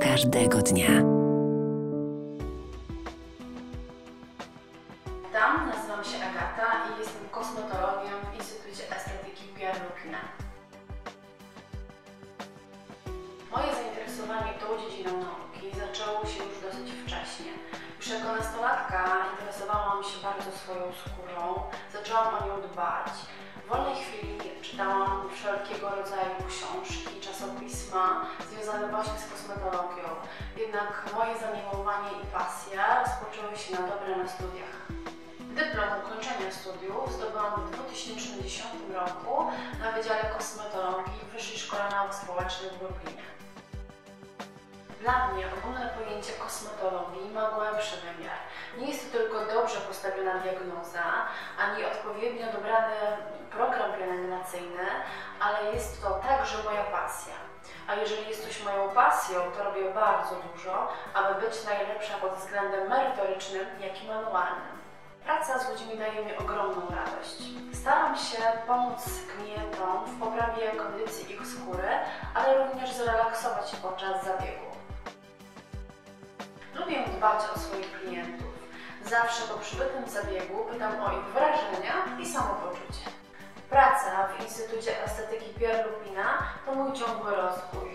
każdego dnia. Witam, nazywam się Agata i jestem kosmetologiem w Instytucie Estetyki Lupina. Moje zainteresowanie tą dziedziną nauki zaczęło się już dosyć wcześnie. Już jako nastolatka interesowałam się bardzo swoją skórą, zaczęłam o nią dbać. W wolnej chwili czytałam wszelkiego rodzaju książki, czasopisma związane właśnie z kosmetologią. Jednak moje zamiłowanie i pasja rozpoczęły się na dobre na studiach. Dyplom ukończenia studiów zdobyłam w 2010 roku na Wydziale Kosmetologii w Wyższej Szkole Nauk Społecznych w Lublinie. Dla mnie ogólne pojęcie kosmetologii ma głębszy wymiar. Nie jest to tylko dobrze postawiona diagnoza, ani odpowiednio dobrany program pielęgnacyjny, ale jest to także moja pasja. A jeżeli jest coś moją pasją, to robię bardzo dużo, aby być najlepsza pod względem merytorycznym, jak i manualnym. Praca z ludźmi daje mi ogromną radość. Staram się pomóc klientom w poprawie kondycji ich skóry, ale również zrelaksować podczas zabiegu. Dbać o swoich klientów. Zawsze po przybytym zabiegu pytam o ich wrażenia i samopoczucie. Praca w Instytucie Estetyki Pierre Lupina to mój ciągły rozwój.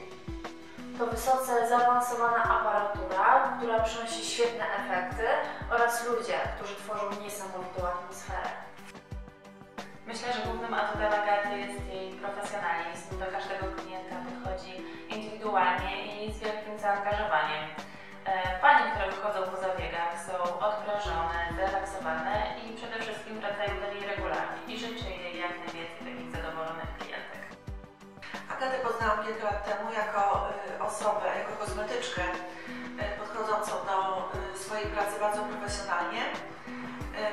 To wysoce zaawansowana aparatura, która przynosi świetne efekty oraz ludzie, którzy tworzą niesamowitą atmosferę. Myślę, że głównym atutem Agaty jest jej profesjonalizm. Do każdego klienta podchodzi indywidualnie i z wielkim zaangażowaniem. Wychodzą po zabiegach są odprężone, zrelaksowane i przede wszystkim wracają do niej regularnie i życzę jej jak najwięcej takich zadowolonych klientek. Agatę poznałam kilka lat temu jako y, osobę, jako kosmetyczkę y, podchodzącą do y, swojej pracy bardzo profesjonalnie.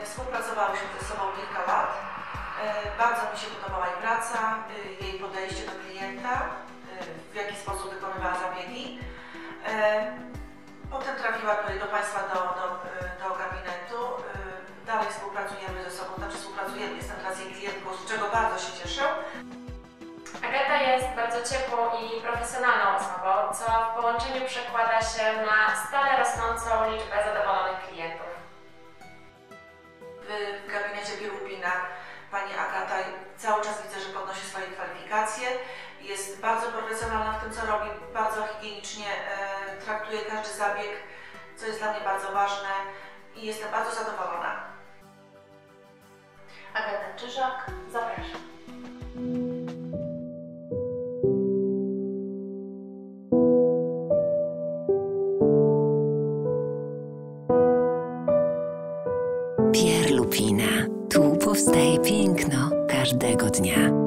Współpracowałyśmy ze sobą kilka lat. Bardzo mi się podobała jej praca, jej podejście do klienta, w jaki sposób wykonywała zabiegi. Do Państwa do, do, y, do gabinetu. Y, Dalej współpracujemy ze sobą, znaczy współpracujemy, jestem teraz jej klientką, z czego bardzo się cieszę. Agata jest bardzo ciepłą i profesjonalną osobą, co w połączeniu przekłada się na stale rosnącą liczbę zadowolonych klientów. w, gabinecie Bielubina pani Agata cały czas widzę, że podnosi swoje kwalifikacje. Jest bardzo profesjonalna w tym, co robi, bardzo higienicznie e, traktuje każdy zabieg, co jest dla mnie bardzo ważne i jestem bardzo zadowolona. Agata Czyżak, zapraszam. Pierre Lupina. Tu powstaje piękno każdego dnia.